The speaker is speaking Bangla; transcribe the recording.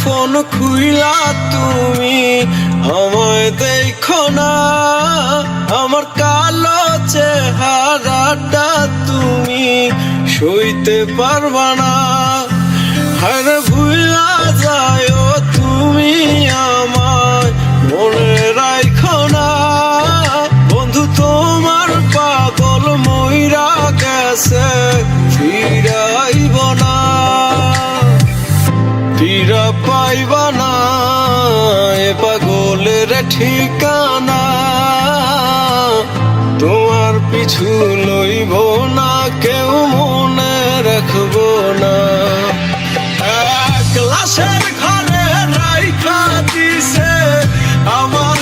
ফোন খুইলা তুমি, আমায় দেখো না। আমার কালো চেহারাটা তুমি সইতে পারবা না। হারে ভুলা যায় তুমি আমায় মনে রাখো না। বন্ধু, তোমার পাগল ময়রা গেছে ফিরা পাইবা না এ পাগলের ঠিকানা। তোমার পিছু লইব না, কেউ মনে রাখব না। ক্লাসের ঘরে দিছে, আমার